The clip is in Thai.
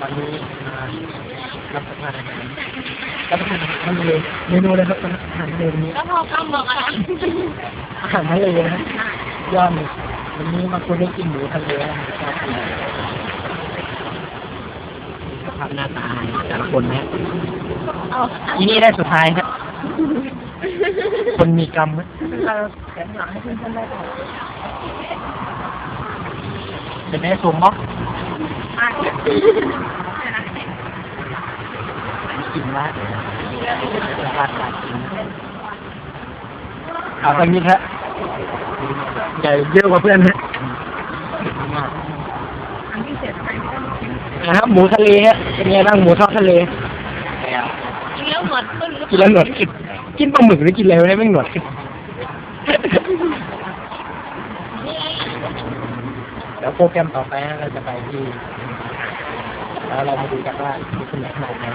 วันนี้มารับประทานอาหารรับประทานอาหารทะเลเมนูอะไรครับอาหารทะเลวันนี้ก็พอกำบอกอะไรอาหารทะเลนะยอดเลยวันนี้มาคุณได้กินหมูทะเลนะครับสภาพหน้าตาแต่ละคนนะเอาอีนี่ได้สุดท้ายครับคนมีกรรมนะเราแข็งหลังให้เพื่อนๆได้ก่อนเป็นไอ้สูง ม็อกอะกินละราคาขาดกินเอาสักนิดฮะใหญ่เยอะกว่าเพื่อนฮะอันที่เสร็จไปนะครับหมูทะเลฮะเป็นไงบ้างหมูทอดทะเลกินแล้วหมดขึ้นหรือกินแล้วหนวดขึ้นกินปลาหมึกหรือกินอะไรไม่ได้ไม่หนวดขึ้น แล้วโปรแกรมต่อไปเราจะไปที่แล้วเรามาดูกันว่ามีคนไหนขนาดไหน